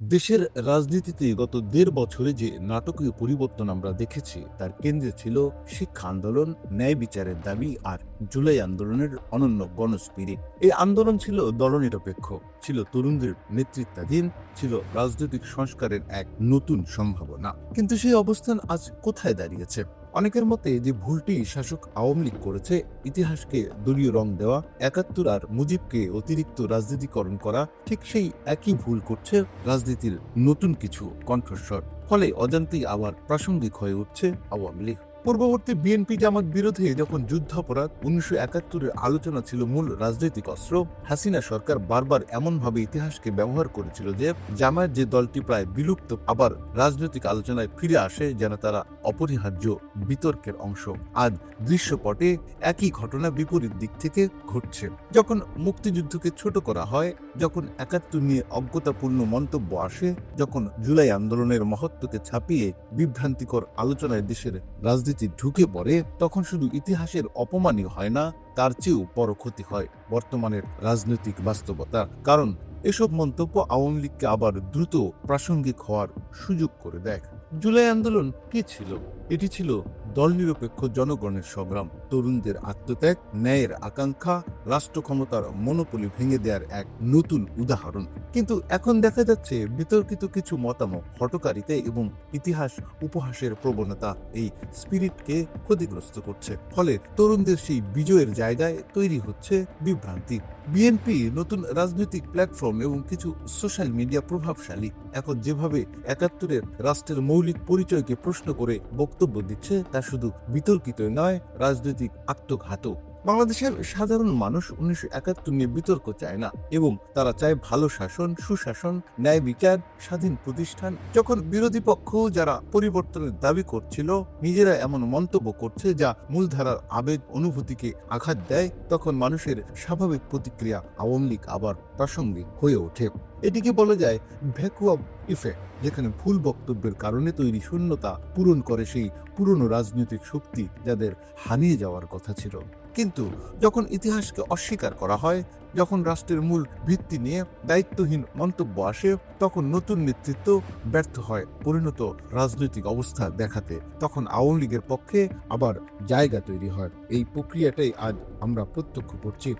দেশের রাজনীতিতে গত দেড় বছরে যে নাটকীয় পরিবর্তন আমরা দেখেছি, তার কেন্দ্রে ছিল শিক্ষা আন্দোলন, ন্যায় বিচারের দাবি আর জুলাই আন্দোলনের অনন্য গণস্পিরিট। এই আন্দোলন ছিল দলনিরপেক্ষ, ছিল তরুণদের নেতৃত্বাধীন, ছিল রাজনৈতিক সংস্কারের এক নতুন সম্ভাবনা। কিন্তু সেই অবস্থান আজ কোথায় দাঁড়িয়েছে? অনেকের মতে যে ভুলটি শাসক আওয়ামী লীগ করেছে, ইতিহাসকে দলীয় রং দেওয়া, একাত্তর আর মুজিবকে অতিরিক্ত রাজনীতিকরণ করা, ঠিক সেই একই ভুল করছে রাজনীতির নতুন কিছু কণ্ঠস্বর। ফলে অজান্তেই আবার প্রাসঙ্গিক হয়ে উঠছে আওয়ামী লীগ। পূর্ববর্তী বিএনপি জামাত বিরোধে যখন যুদ্ধাপরাধ উনিশশো একাত্তরের আলোচনা ছিল মূল রাজনৈতিক অস্ত্র, হাসিনা সরকার বারবার এমনভাবে ইতিহাসকে ব্যবহার করেছিল যে জামায়াত যে দলটি প্রায় বিলুপ্ত, আবার রাজনৈতিক আলোচনায় ফিরে আসে যেন তারা অপরিহার্য বিতর্কের অংশ। আজ দৃশ্যপটে একই ঘটনা বিপরীত দিক থেকে ঘটছে। যখন মুক্তিযুদ্ধকে ছোট করা হয়, যখন একাত্তর নিয়ে অজ্ঞতাপূর্ণ মন্তব্য আসে, যখন জুলাই আন্দোলনের মহত্বকে ছাপিয়ে বিভ্রান্তিকর আলোচনায় দেশের রাজনীতি ঢুকে পড়ে, তখন শুধু ইতিহাসের অপমানই হয় না, তার চেয়েও বড় ক্ষতি হয় বর্তমানের রাজনৈতিক বাস্তবতা কারণ এসব মন্তব্য আওয়ামী লীগকে আবার দ্রুত প্রাসঙ্গিক হওয়ার সুযোগ করে দেখ জুলাই আন্দোলন কি ছিল? এটি ছিল দল নিরপেক্ষ জনগণের সংগ্রাম, তরুণদের আত্মত্যাগ, ন্যায়ের আকাঙ্ক্ষা রাষ্ট্র ক্ষমতার মনোপলি ভেঙে দেওয়ার এক নতুন উদাহরণ। কিন্তু এখন দেখা যাচ্ছে বিতর্কিত কিছু মতামত হটকারিতা এবং ইতিহাস উপহাসের প্রবণতা এই স্পিরিটকে ক্ষতিগ্রস্ত করছে। ফলে তরুণদের সেই বিজয়ের জায়গায় তৈরি হচ্ছে বিভ্রান্তি। বিএনপি নতুন রাজনৈতিক প্ল্যাটফর্ম এবং কিছু সোশ্যাল মিডিয়া প্রভাবশালী এখন যেভাবে একাত্তরের রাষ্ট্রের মৌলিক পরিচয়কে প্রশ্ন করে বক্তব্য দিচ্ছে তা শুধু বিতর্কিত নয় রাজনৈতিক আত্মঘাতক বাংলাদেশের সাধারণ মানুষ উনিশশো একাত্তর নিয়ে বিতর্ক চায় না এবং তারা চায় ভালো শাসন, সুশাসন, ন্যায় বিচার, স্বাধীন প্রতিষ্ঠান। যখন বিরোধী পক্ষ যারা পরিবর্তনের দাবি করছিল, নিজেরা এমন মন্তব্য করছে যা মূলধারার আবেগ অনুভূতিকে আঘাত দেয়, তখন মানুষের স্বাভাবিক প্রতিক্রিয়া আওয়ামী লীগ আবার প্রাসঙ্গিক হয়ে ওঠে। এটিকে বলা যায় ভ্যাকুয়াম ইফেক্ট, যেখানে ভুল বক্তব্যের কারণে তৈরি শূন্যতা পূরণ করে সেই পুরনো রাজনৈতিক শক্তি যাদের হারিয়ে যাওয়ার কথা ছিল। কিন্তু যখন ইতিহাসকে অস্বীকার করা হয়, যখন রাষ্ট্রের মূল ভিত্তি নিয়ে দায়িত্বহীন মন্তব্য আসে, তখন নতুন নেতৃত্ব ব্যর্থ হয়, পরিণত রাজনৈতিক অবস্থা দেখাতে। তখন আওয়ামী লীগের পক্ষে আবার জায়গা তৈরি হয়। এই প্রক্রিয়াটাই আজ আমরা প্রত্যক্ষ করছি।